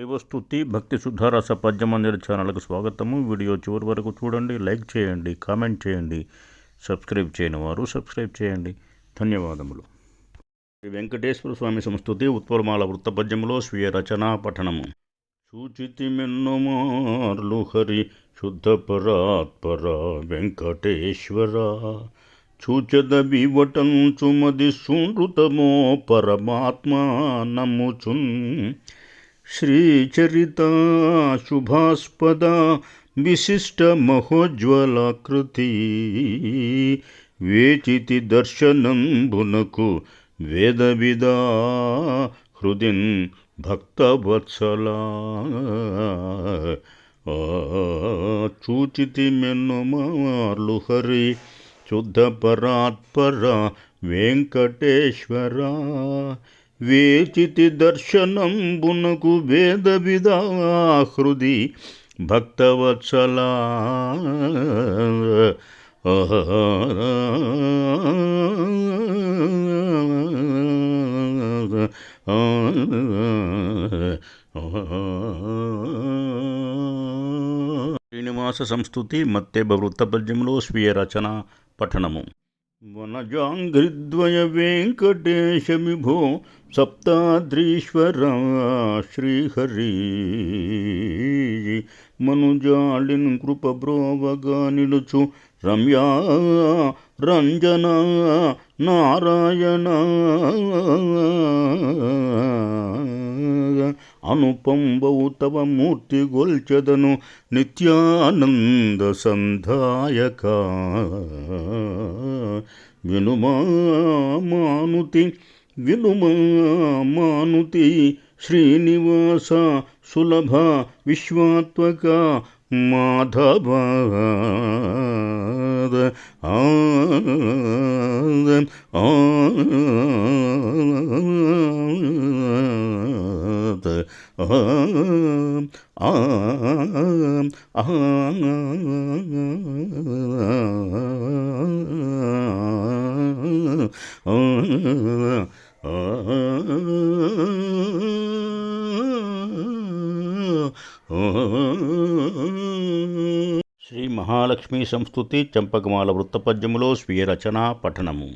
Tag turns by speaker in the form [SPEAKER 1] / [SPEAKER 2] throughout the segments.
[SPEAKER 1] దేవస్తుతి భక్తి శుద్ధారస పద్య మందిర ఛానల్కు స్వాగతము. వీడియో చివరి వరకు చూడండి లైక్ చేయండి కామెంట్ చేయండి సబ్స్క్రైబ్ చేయని వారు సబ్స్క్రైబ్ చేయండి. ధన్యవాదములు. శ్రీ వెంకటేశ్వర స్వామి సంస్థుతి ఉత్పలమాల వృత్తపద్యములో స్వీయ రచనా పఠనము. సూచితి మెన్నమార్లు హరి శుద్ధ పరాత్పర వెంకటేశ్వర. చూచద వివటంచుమది సునృతమో పరమాత్మ నమ్ముచున్ శ్రీచరిత శుభాస్పద విశిష్ట మహోజ్వలాకృతి వేచితి దర్శనంబునకు వేద విదా హృదిన్ భక్తవత్సల ఆ, చూచితి మెన్నుమార్లు హరి శుద్ధ పరాత్పర వెంకటేశ్వర వేచితి దర్శనంబునకు వేద విదాహృది భక్తవత్సలా. శ్రీనివాస సంస్థుతి మత్తెబ వృత్తపద్యంలో స్వీయ రచన పఠనము. వనజాంఘ్రిద్వయ వెంకటేశ విభో సప్తాద్రీశ్వర శ్రీహరి. మనుజాళిన్ కృపబ్రోవగా నిలుచు రమ్యా రంజన నారాయణ. అనుపంబౌ తవ మూర్తి గొల్చెదను నిత్యానంద సంధాయక వినుమానుతి వినుమానుతి శ్రీనివాస సులభ విశ్వాత్మక మాధవ ఆ శ్రీ మహాలక్ష్మీ సంస్థుతి చంపకమాల వృత్తపద్యములో స్వీయ రచనా పఠనము.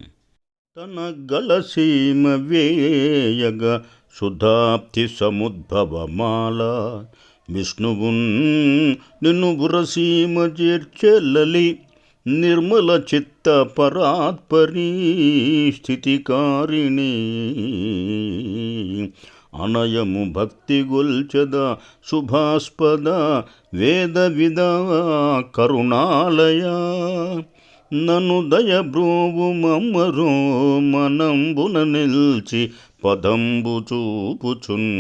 [SPEAKER 1] తన గలసీమ వేయగ శుద్ధాప్తి సముద్భవమాల విష్ణువున్ నిన్ను బురసీమ చేర్చెల్లలి నిర్మల చిత్త పరాత్పరీ స్థితికారిణి. అనయము భక్తి గొల్చద శుభాస్పద వేద విద కరుణాలయ. నన్ను దయబ్రోవు మమ్మరో మనంబున నిల్చి పదంబు చూపుచున్.